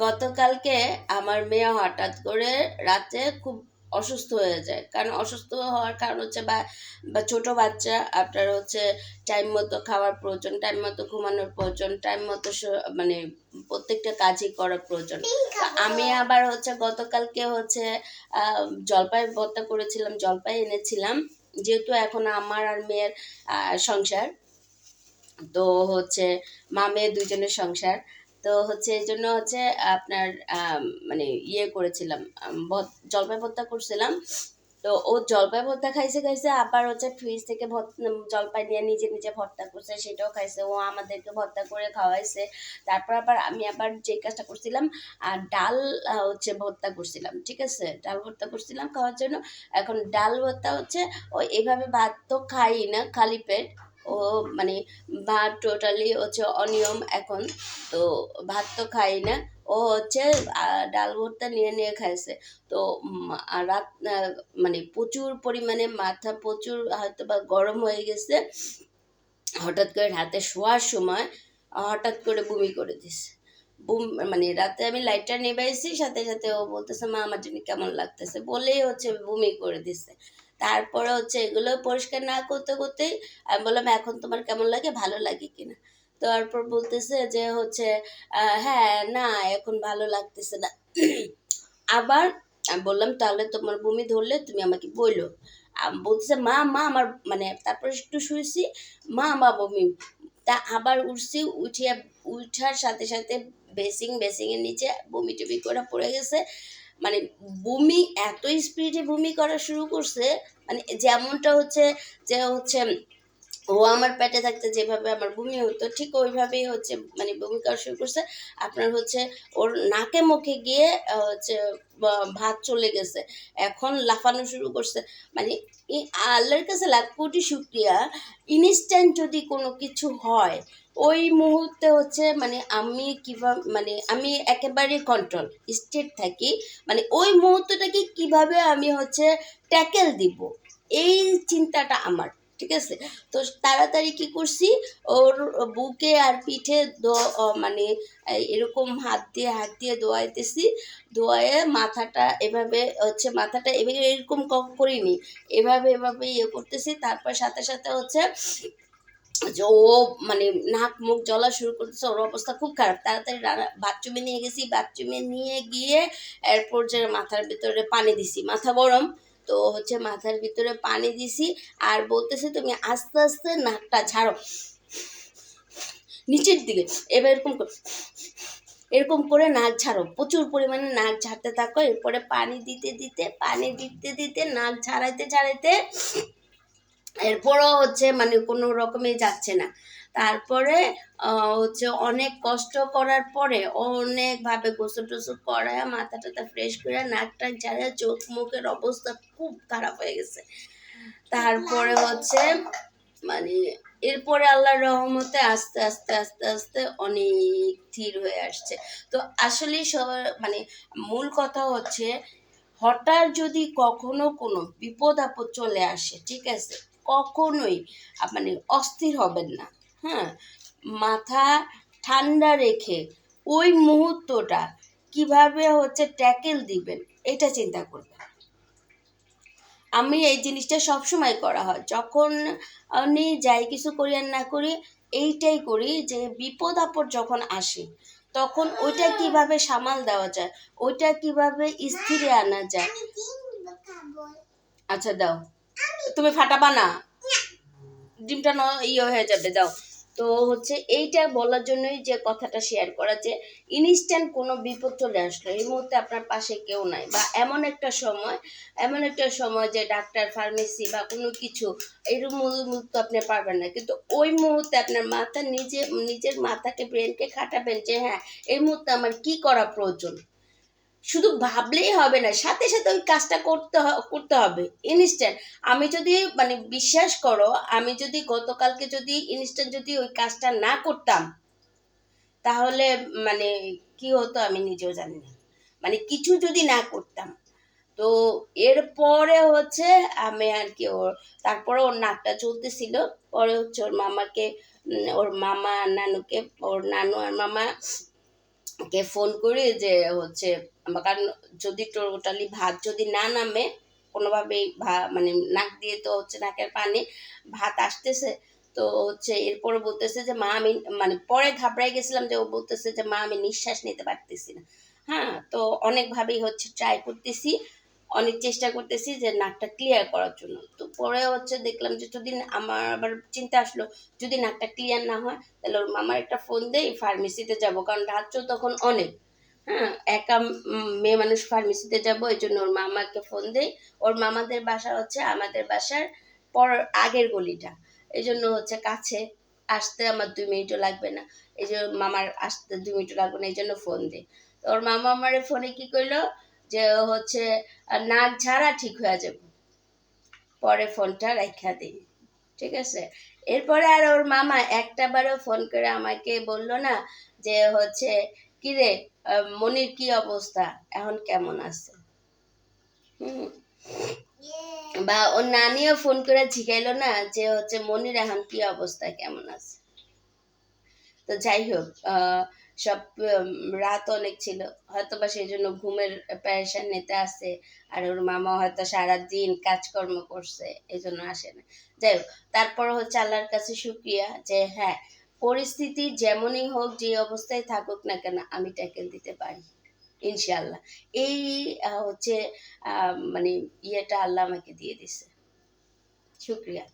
গতকালকে আমার মেয়ে হঠাৎ করে রাতে খুব অসুস্থ হয়ে যায়। কারণ অসুস্থ হওয়ার কারণ হচ্ছে বা ছোটো বাচ্চা, আপনার হচ্ছে টাইম মতো খাওয়ার প্রয়োজন টাইম মতো ঘুমানোর প্রয়োজন টাইম মতো মানে প্রত্যেকটা কাজই করার প্রয়োজন। আমি আবার হচ্ছে গতকালকে হচ্ছে জলপাই ভর্তা করেছিলাম, জলপাই এনেছিলাম। যেহেতু এখন আমার আর মেয়ের সংসার, তো হচ্ছে মা মেয়ে দুজনের সংসার। তো হচ্ছে এই জন্য হচ্ছে আপনার মানে ইয়ে করেছিলাম জলপাই ভর্তা করছিলাম। তো ও জলপাই ভর্তা খাইছে খাইছে আবার হচ্ছে ফ্রিজ থেকে জলপাই নিয়ে নিজে নিজে ভর্তা করছে, সেটাও খাইছে। ও আমাদেরকে ভর্তা করে খাওয়াইছে। তারপর আবার আমি আবার যে কাজটা করছিলাম আর ডাল হচ্ছে ভর্তা করছিলাম, ঠিক আছে? ডাল ভর্তা করছিলাম খাওয়ার জন্য। এখন ডাল ভর্তা হচ্ছে ও এভাবে ভাত তো খাই না, খালি পেট। ও মানে ভাত টোটালি হচ্ছে অনিয়ম এখন। তো ভাত তো খাই না, ও হচ্ছে ডাল ভর্তা নিয়ে নিয়ে খাইছে। তো রাত মানে প্রচুর পরিমাণে মাথা প্রচুর হয়তো বা গরম হয়ে গেছে। হঠাৎ করে রাতে শোয়ার সময় হঠাৎ করে বমি করে দিছে। বুম মানে রাতে আমি লাইটটা নেবাইছি, সাথে সাথে ও বলতেছে, মা, আমার জন্য কেমন লাগতেছে? বলেই হচ্ছে বমি করে দিছে। তারপরে হচ্ছে এগুলো পরিষ্কার না করতে করতেই আমি বললাম, এখন তোমার কেমন লাগে? ভালো লাগে কিনা? তারপর বলতেছে যে হচ্ছে হ্যাঁ না, এখন ভালো লাগতেছে না। আবার আমি বললাম, তাহলে তোমার বমি ধরলে তুমি আমাকে আম- বলতেছে, মা মা, আমার মানে তারপর একটু শুয়েছি মা আমার বমি। তা আবার উঠছি, উঠিয়া, উঠার সাথে সাথে বেসিং বেসিংয়ের নিচে বমি টমি করে পড়ে গেছে। মানে বমি এত স্পিডে বমি করা শুরু করছে মানে যেমনটা হচ্ছে যে হচ্ছে ও আমার পেটে থাকতে যেভাবে আমার বমি হতো, ঠিক ওইভাবেই হচ্ছে মানে বমি করা শুরু করছে। আপনার হচ্ছে ওর নাকে মুখে গিয়ে হচ্ছে ভাত চলে গেছে। এখন লাফানো শুরু করছে। মানে আল্লাহর কাছে লাখ কোটি শুক্রিয়া। ইনস্ট্যান্ট যদি কোনো কিছু হয়, ওই মুহূর্তে হচ্ছে মানে আমি কীভাবে মানে আমি একেবারে কন্ট্রোল স্টেট থাকি। মানে ওই মুহূর্তটাকে কীভাবে আমি হচ্ছে ট্যাকেল দিব? এই চিন্তাটা আমার। ঠিক আছে? তো তাড়াতাড়ি কি করছি? ওর বুকে আর পিঠে মানে এরকম হাত দিয়ে হাত দিয়ে দোয়াইতেছি। দোয়ায়ে মাথাটা এভাবে হচ্ছে মাথাটা এভাবে এরকম ক- করিনি। এভাবে এভাবে ইয়ে করতেছি। তারপর সাথে সাথে হচ্ছে যে ও মানে নাক, মুখ জ্বলা শুরু করতেছে। ওর অবস্থা খুব খারাপ। তাড়াতাড়ি বাথরুমে নিয়ে গেছি। বাথরুমে নিয়ে গিয়ে এরপর যে মাথার ভিতরে পানি দিছি। মাথা গরম। তো হচ্ছে মাথার ভিতরে পানি দিছি আর বলতেছে তুমি আস্তে আস্তে নাকটা ঝাড়ো। নিচের দিকে। এবার এরকম এরকম করে নাক ঝাড়ো। প্রচুর পরিমাণে নাক ঝাড়তে থাকো। এরপরে পানি দিতে দিতে, পানি দিতে দিতে, নাক ঝাড়াইতে ঝাড়াইতে এরপরও হচ্ছে মানে কোনো রকমে যাচ্ছে না। তারপরে হচ্ছে অনেক কষ্ট করার পরে অনেকভাবে গোসল টোসল করায় মাথা টাথা ফ্রেশ করে নাক টাক ঝাড়া, চোখ মুখের অবস্থা খুব খারাপ হয়ে গেছে। তারপরে হচ্ছে মানে এরপরে আল্লাহর রহমতে আস্তে আস্তে আস্তে আস্তে অনেক ধীর হয়ে আসছে। তো আসলে সবার মানে মূল কথা হচ্ছে, হঠাৎ যদি কখনো কোনো বিপদ আপদ চলে আসে, ঠিক আছে? কখনোই মানে অস্থির হবেন না। হ্যাঁ মাথা ঠান্ডা রেখে ওই মুহূর্তটা কীভাবে হচ্ছে ট্যাকেল দিবেন, এটা চিন্তা করবেন। আমি এই জিনিসটা সবসময় করা হয়। যখন আমি যাই কিছু করি আর না করি, এইটাই করি যে বিপদ আপদ যখন আসে, তখন ওইটা কীভাবে সামাল দেওয়া যায়, ওইটা কীভাবে স্থিরে আনা যায়। আচ্ছা দাও। তুমি ফাটাবা না? ডিমটা ইয়ে হয়ে যাবে, দাও। তো হচ্ছে এইটা বলার জন্যই যে কথাটা শেয়ার করা যে ইনস্ট্যান্ট কোনো বিপদ চলে আসলো, এই মুহূর্তে আপনার পাশে কেউ নাই বা এমন একটা সময়, এমন একটা সময় যে ডাক্তার ফার্মেসি বা কোনো কিছু এরকম মুহূর্তে আপনি পারবেন না। কিন্তু ওই মুহূর্তে আপনার মাথা নিজে, নিজের মাথাকে ব্রেনকে খাটাবেন যে হ্যাঁ এই মুহূর্তে আমার কি করা প্রয়োজন? শুধু ভাবলেই হবে না, সাথে সাথে ওই কাজটা করতে করতে হবে ইনস্ট্যান্ট আমি যদি মানে বিশ্বাস করো, আমি যদি গতকালকে যদি ইনস্ট্যান্ট যদি ওই কাজটা না করতাম, তাহলে মানে কি হতো আমি নিজেও জানি না। মানে কিছু যদি না করতাম, তো এরপরে হচ্ছে আমি আর কি ওর, তারপরে ওর নাকটা চলতেছিল পরে হচ্ছে ওর মামাকে ওর মামা নানুকে, ওর নানু আর মামা কে ফোন করি যে হচ্ছে কারণ যদি টোটালি ভাত যদি না নামে, কোনোভাবেই ভা মানে নাক দিয়ে তো হচ্ছে নাকের পানি, ভাত আসতেছে। তো হচ্ছে এরপরে বলতেছে যে, মা, আমি মানে পরে ঘাবড়াই গেছিলাম যে ও বলতেছে যে, মা, আমি নিঃশ্বাস নিতে পারতেছি না। হ্যাঁ তো অনেকভাবেই হচ্ছে ট্রাই করতেছি। অনেক চেষ্টা করতেছি যে নাকটা ক্লিয়ার করার জন্য। তো পরে হচ্ছে দেখলাম যে যদি আমার আবার চিন্তা আসলো, যদি নাকটা ক্লিয়ার না হয়, তাহলে ওর মামার একটা ফোন দেই ফার্মেসিতে যাব। কারণ রাত্র তখন অনেক। হ্যাঁ একা মেয়ে মানুষ ফার্মেসিতে যাব, এই জন্য ওর মামাকে ফোন দেই। ওর মামাদের বাসা হচ্ছে আমাদের বাসার পর আগের গলিটা। এই জন্য হচ্ছে কাছে আসতে আমার দুই মিনিটও লাগবে না। এই যে মামার আসতে দুই মিনিটও লাগবে না, এই জন্য ফোন দেয় তো ওর মামা আমার ফোনে কি করল যে হচ্ছে নাক ঝাড়া ঠিক হয়ে যাবে। পরে ফোনটা রাখা দিই ঠিক আছে? এরপরে আর ওর মামা একটা বারও ফোন করে আমাকে বলল না যে হচ্ছে কি রে আহ, মনির কি অবস্থা? এখন কেমন আছে? বা ওর নানিও ফোন করে জিগাইলো না যে হচ্ছে মনির এখন কি অবস্থা? কেমন আছে? তো যাই হোক আহ, সব রাত অনেক ছিল। হয়তো বা সেই জন্য ঘুমের প্যারেশান নিতে আসে, আর ওর মামা হয়তো সারাদিন কাজকর্ম করছে এই জন্য আসে না। যাই হোক, তারপর হচ্ছে আল্লাহর কাছে শুক্রিয়া যে হ্যাঁ পরিস্থিতি যেমনই হোক, যে অবস্থায় থাকুক না কেন, আমি ট্যাকেল দিতে পারি ইনশাল্লাহ এই হচ্ছে মানে ইয়েটা আল্লাহ আমাকে দিয়ে দিছে। শুক্রিয়া।